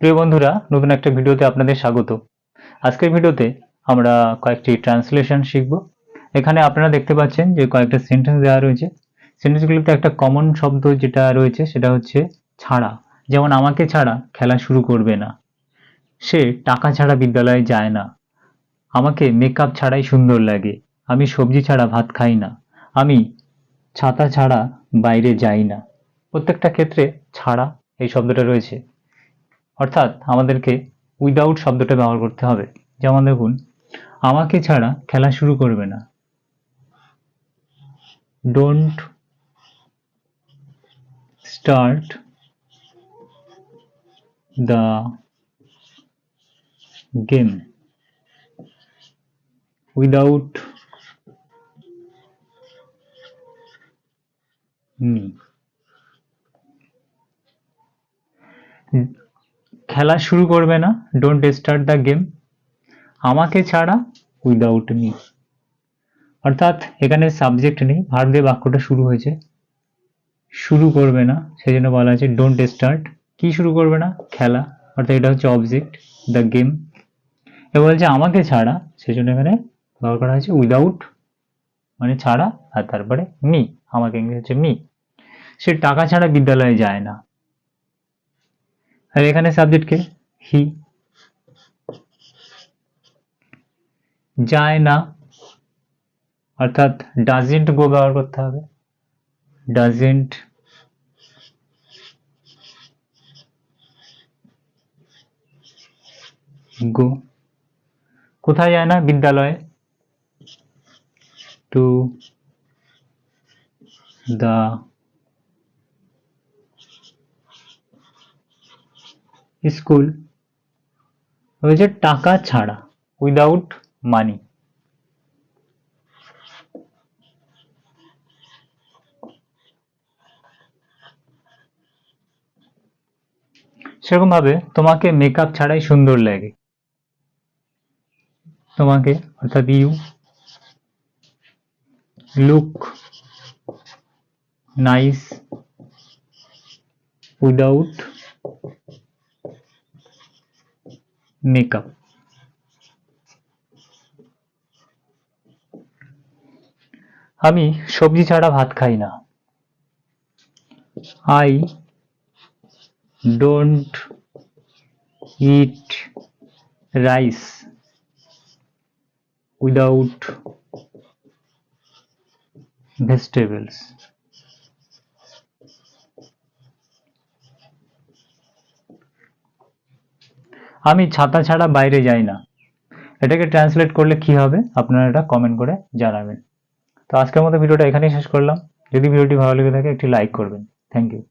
প্রিয় বন্ধুরা, নতুন একটা ভিডিওতে আপনাদের স্বাগত। আজকের ভিডিওতে আমরা কয়েকটি ট্রান্সলেশন শিখব। এখানে আপনারা দেখতে পাচ্ছেন যে কয়েকটা সেন্টেন্স দেওয়া রয়েছে। সেন্টেন্সগুলোতে একটা কমন শব্দ যেটা রয়েছে, সেটা হচ্ছে ছাড়া। যেমন, আমাকে ছাড়া খেলা শুরু করবে না। সে টাকা ছাড়া বিদ্যালয়ে যায় না। আমাকে মেকআপ ছাড়াই সুন্দর লাগে। আমি সবজি ছাড়া ভাত খাই না। আমি ছাতা ছাড়া বাইরে যাই না। প্রত্যেকটা ক্ষেত্রে ছাড়া এই শব্দটা রয়েছে। অর্থাৎ আমাদেরকে উইদাউট শব্দটা ব্যবহার করতে হবে। যেমন দেখুন, আমাকে ছাড়া খেলা শুরু করবে না। Don't start the game without me খেলা শুরু করবে না ডোন্ট স্টার্ট দ্য গেম আমাকে ছাড়া উইদাউট মি অর্থাৎ এখানে সাবজেক্ট নেই ভার দিয়ে বাক্যটা শুরু হয়েছে। শুরু করবে না সেই জন্য বলা আছে ডোন্ট স্টার্ট কি শুরু করবে না? খেলা। অর্থাৎ এটা হচ্ছে অবজেক্ট দ্য গেম এবার বলছে আমাকে ছাড়া সেই জন্য এখানে ব্যবহার করা হয়েছে উইদাউট মানে ছাড়া, আর তারপরে মি আমাকে ইংরেজি হচ্ছে মি সে টাকা ছাড়া বিদ্যালয়ে যায় না। আর এখানে সাবজেক্টকে হি যায় না। অর্থাৎ ডাজেন্ট গো ব্যবহার করতে হবে। ডাজেন্ট গো কোথায় যায় না? বিদ্যালয়ে। টু দা স্কুল হয়েছে টাকা ছাড়া উইদাউট মানি সেরকম ভাবে তোমাকে মেকআপ ছাড়াই সুন্দর লাগে। তোমাকে, অর্থাৎ you look nice without makeup. আমি সবজি ছাড়া ভাত খাই না। I don't eat rice without vegetables আমি ছাতা ছাড়া বাইরে যাই না। এটাকে ট্রান্সলেট করলে কি হবে? আপনারা এটা কমেন্ট করে জানাবেন। তো আজকের মতো ভিডিওটা এখানেই শেষ করলাম। যদি ভিডিওটি ভালো লেগে থাকে, একটি লাইক করবেন। Thank you